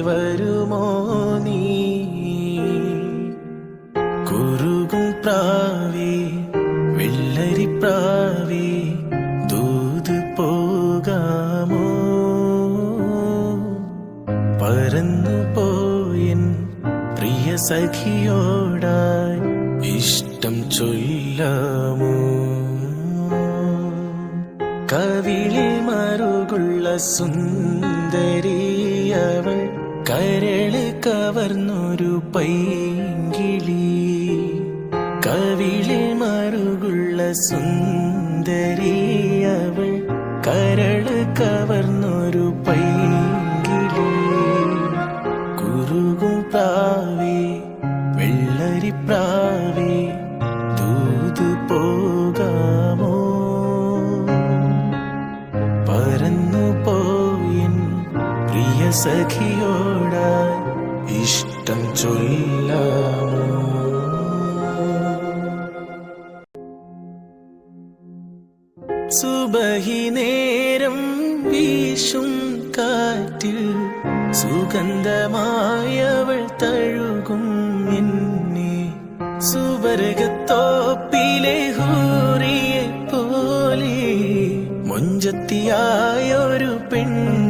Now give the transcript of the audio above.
വരുമോ നീ? കുറുകും പ്രാവി വെള്ളരി പ്രാവി ദൂത് പോകാമോ? പറന്നു പോയൻ പ്രിയ സഖിയോടായി ഇഷ്ടം ചൊല്ലാമോ? കവിളിൽ മറുകുള്ള സുന്ദരിയവൾ കരൾ കവർന്നൊരു പൈങ്കിളി. കവിളിൽ മറുകുള്ള സുന്ദരിയവൾ കരൾ കവർന്നൊരു പൈങ്കിളി. കുറുകും പ്രാവേ വെള്ളരി പ്രാവേ സഖിയോടായി ഇഷ്ടം ചൊല്ലാമോ? സുബഹി നേരം വീശും കാറ്റിൽ സുഗന്ധമായവൾ തഴുകും എന്നെ സുവർഗത്തോപ്പിലെ ഹൂറിയെ പോലെ മൊഞ്ചത്തിയായൊരു പെണ്ണ്